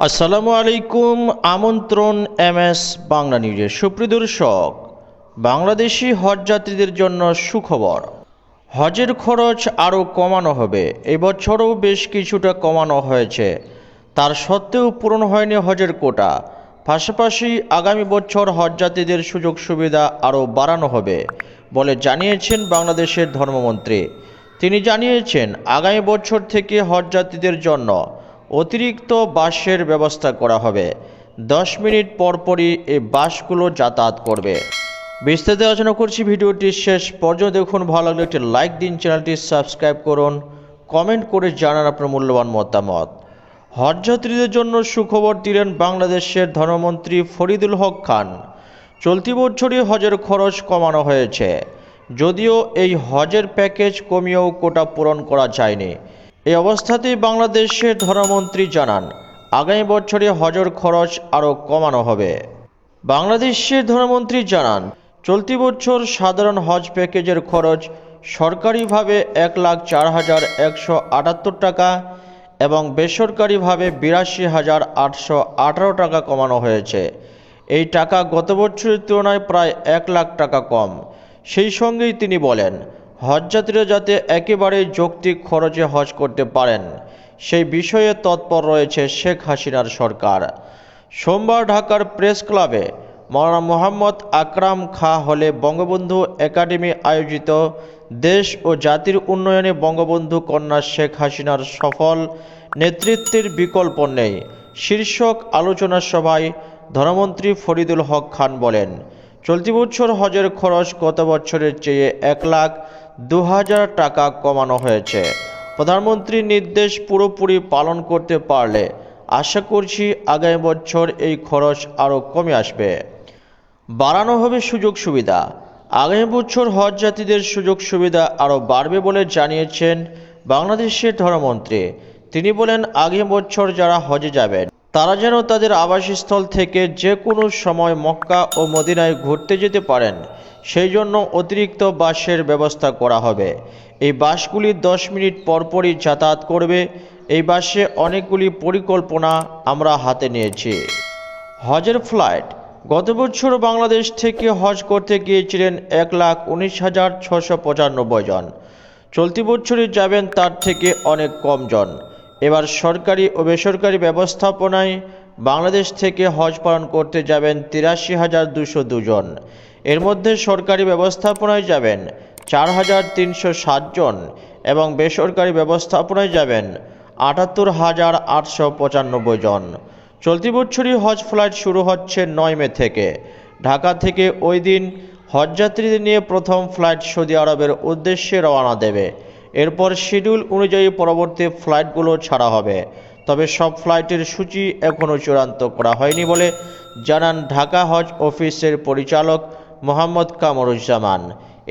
আসসালামু আলাইকুম, আমন্ত্রণ এম এস বাংলা নিউজের সুপ্রিয় দর্শক। বাংলাদেশি হজ যাত্রীদের জন্য সুখবর। হজের খরচ আরও কমানো হবে। এবছরও বেশ কিছুটা কমানো হয়েছে। তার সত্ত্বেও পূরণ হয়নি হজের কোটা। পাশাপাশি আগামী বছর হজযাত্রীদের সুযোগ সুবিধা আরও বাড়ানো হবে বলে জানিয়েছেন বাংলাদেশের ধর্মমন্ত্রী। তিনি জানিয়েছেন, আগামী বছর থেকে হজযাত্রীদের জন্য অতিরিক্ত বাসের ব্যবস্থা করা হবে। দশ মিনিট পরপরই এই বাসগুলো যাতায়াত করবে। বিস্তারিত আলোচনা করছি ভিডিওটি শেষ পর্যন্ত দেখুন, ভালো লাগলে একটি লাইক দিন, চ্যানেলটি সাবস্ক্রাইব করুন, কমেন্ট করে জানান আপনার মূল্যবান মতামত। হজযাত্রীদের জন্য সুখবর দিলেন বাংলাদেশের ধর্মমন্ত্রী ফরিদুল হক খান। চলতি বছরই হজের খরচ কমানো হয়েছে। যদিও এই হজের প্যাকেজ কমিয়েও কোটা পূরণ করা যায়নি। এই অবস্থাতেই বাংলাদেশের ধর্মমন্ত্রী জানান, আগামী বছরে হজর খরচ আরও কমানো হবে। বাংলাদেশের ধর্মমন্ত্রী জানান, চলতি বছর সাধারণ হজ প্যাকেজের খরচ সরকারিভাবে এক লাখ চার হাজার একশো আটাত্তর টাকা এবং বেসরকারিভাবে বিরাশি হাজার আটশো আঠারো টাকা কমানো হয়েছে। এই টাকা গত বছরের তুলনায় প্রায় এক লাখ টাকা কম। সেই সঙ্গেই তিনি বলেন হজযাত্রীরা যাতে একেবারে যৌক্তিক খরচে হজ করতে পারেন, সেই বিষয়ে তৎপর রয়েছে শেখ হাসিনার সরকার। সোমবার ঢাকার প্রেস ক্লাবে মৌলানা মোহাম্মদ আকরাম খা হলে বঙ্গবন্ধু একাডেমি আয়োজিত দেশ ও জাতির উন্নয়নে বঙ্গবন্ধু কন্যা শেখ হাসিনার সফল নেতৃত্বের বিকল্প নেই, শীর্ষক আলোচনা সভায় ধনমন্ত্রী ফরিদুল হক খান বলেন, চলতি বছর হজের খরচ গত বছরের চেয়ে এক লাখ দু হাজার টাকা কমানো হয়েছে। প্রধানমন্ত্রীর নির্দেশ পুরোপুরি পালন করতে পারলে আশা করছি আগামী বছর এই খরচ আরও কমে আসবে। বাড়ানো হবে সুযোগ সুবিধা। আগামী বছর হজ জাতিদের সুযোগ সুবিধা আরও বাড়বে বলে জানিয়েছেন বাংলাদেশের ধর্মমন্ত্রী। তিনি বলেন, আগামী বছর যারা হজে যাবেন তারা যেন তাদের আবাসস্থল থেকে যে কোনো সময় মক্কা ও মদিনায় ঘুরতে যেতে পারেন, সেই জন্য অতিরিক্ত বাসের ব্যবস্থা করা হবে। এই বাসগুলি দশ মিনিট পরপরই যাতায়াত করবে। এই বাসে অনেকগুলি পরিকল্পনা আমরা হাতে নিয়েছি। হজের ফ্লাইট। গত বছর বাংলাদেশ থেকে হজ করতে গিয়েছিলেন এক লাখ উনিশ হাজার ছশো পঁচানব্বই জন। চলতি বছরই যাবেন তার থেকে অনেক কম জন। এবার সরকারি ও বেসরকারি ব্যবস্থাপনায় বাংলাদেশ থেকে হজ পালন করতে যাবেন তিরাশি হাজার দুশো দুজন। এর মধ্যে সরকারি ব্যবস্থাপনায় যাবেন চার হাজার তিনশো সাতজন এবং বেসরকারি ব্যবস্থাপনায় যাবেন আটাত্তর হাজার আটশো পঁচানব্বই জন। চলতি বছরই হজ ফ্লাইট শুরু হচ্ছে নয় মে থেকে। ঢাকা থেকে ওই দিন হজযাত্রীদের নিয়ে প্রথম ফ্লাইট সৌদি আরবের উদ্দেশ্যে রওনা দেবে। এরপর শিডিউল অনুযায়ী পরবর্তী ফ্লাইটগুলো ছাড়া হবে। তবে সব ফ্লাইটের সূচি এখনও চূড়ান্ত করা হয়নি বলে জানান ঢাকা হজ অফিসের পরিচালক মোহাম্মদ কামরুজ্জামান।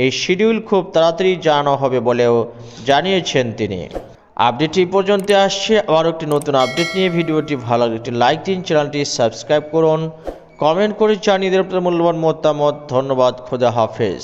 এই শিডিউল খুব তাড়াতাড়ি জানানো হবে বলেও জানিয়েছেন তিনি। আপডেটটি পর্যন্ত আসছে। আবার একটি নতুন আপডেট নিয়ে ভিডিওটি ভালো একটি লাইক দিন, চ্যানেলটি সাবস্ক্রাইব করুন। কমেন্ট করে জানিয়ে দেন মূল্যবান মতামত। ধন্যবাদ, খোদা হাফেজ।